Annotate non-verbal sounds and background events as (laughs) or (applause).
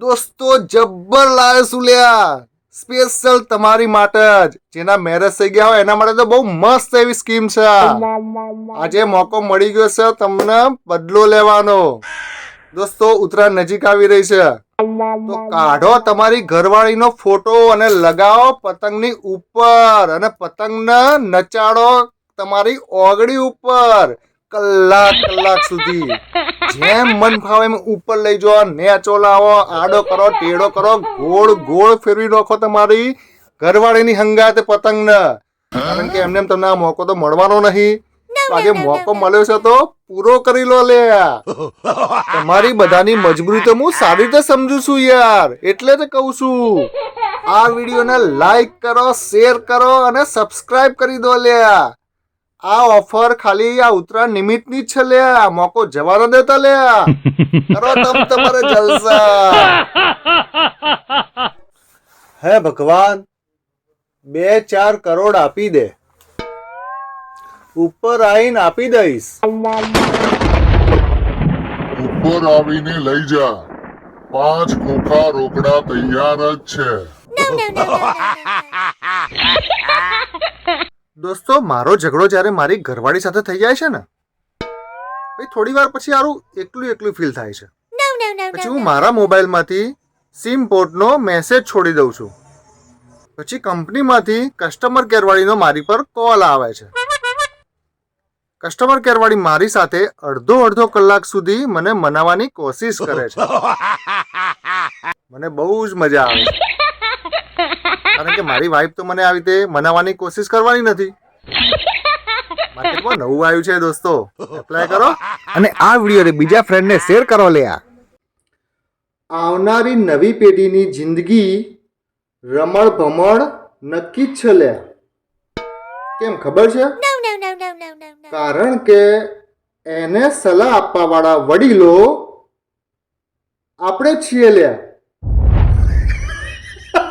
દોસ્તો, જબ્બર લાવે સુલ્યા સ્પેશિયલ તમારી માટે જ. જેના મેરેજ થઈ ગયા હોય, એના માટે તો બહુ મસ્ત એવી સ્કીમ છે આજે મોકો મળી ગયો છે, તમને બદલો લેવાનો. દોસ્તો, ઉત્તરાયણ નજીક આવી રહી છે. તો કાઢો તમારી ઘરવાળીનો ફોટો અને લગાવો પતંગની ઉપર અને પતંગને નચાડો તમારી ઓગળી ઉપર. કલાક કલાક સુધી. જેમ મન ફાવે એમ ઉપર લઈ જાઓ નેચો લાવો આડો કરો ટેડો કરો ગોળ ગોળ ફેરવી નાખો તમારી ઘરવાળીની હંગાતે પતંગને. કારણ કે એમને એમ તમને આ મોકો તો મળવાનો નહીં. આજે મોકો મળ્યો છે તો પૂરો કરી લો લે. તમારી બધાની મજબૂરી તો હું સારી રીતે સમજુ છું યાર. એટલે જ કહું છું. આ વિડીયોને લાઈક કરો શેર કરો અને સબસ્ક્રાઇબ કરી દો લે આ ઓફર ખાલી આ ઉત્તરાયણ નિમિત્તની જ છે લે મોકો જવાનો દેતા લે કરો તમ તમારે જલસા. હે ભગવાન બે ચાર કરોડ આપી દે. ઉપર આવીને આપી દઈશ. ઉપર આવીને લઈ જા. પાંચ ખોખા રોકડા તૈયાર જ છે. (laughs) દોસ્તો મારો ઝઘડો જ્યારે મારી ઘરવાળી સાથે થઈ જાય છે ને ભાઈ થોડી વાર પછી આરું એકલું એકલું ફીલ થાય છે. પછી હું મારા મોબાઈલમાંથી સિમ પોર્ટનો મેસેજ છોડી દઉં છું. પછી કંપનીમાંથી કસ્ટમર કેરવાળીનો મારી પર કોલ આવે છે. કસ્ટમર કેરવાળી મારી સાથે અડધો અડધો કલાક સુધી મને મનાવવાની કોશિશ કરે છે. (laughs) મને બહુ જ મજા આવે છે. કારણ કે મારી વાઈફ તો મને આવી રીતે મનાવવાની કોશિશ કરવાની નથી. માર્કેટમાં નવું આવ્યું છે દોસ્તો. એપ્લાય કરો અને આ વિડીયોને બીજા ફ્રેન્ડને શેર કરો લે આવનારી નવી પેઢીની જિંદગી રમણ ભમણ નક્કી જ છે લે. કેમ ખબર છે? કારણ કે એને સલાહ આપવા વાળા વડીલો આપણે છીએ લ્યા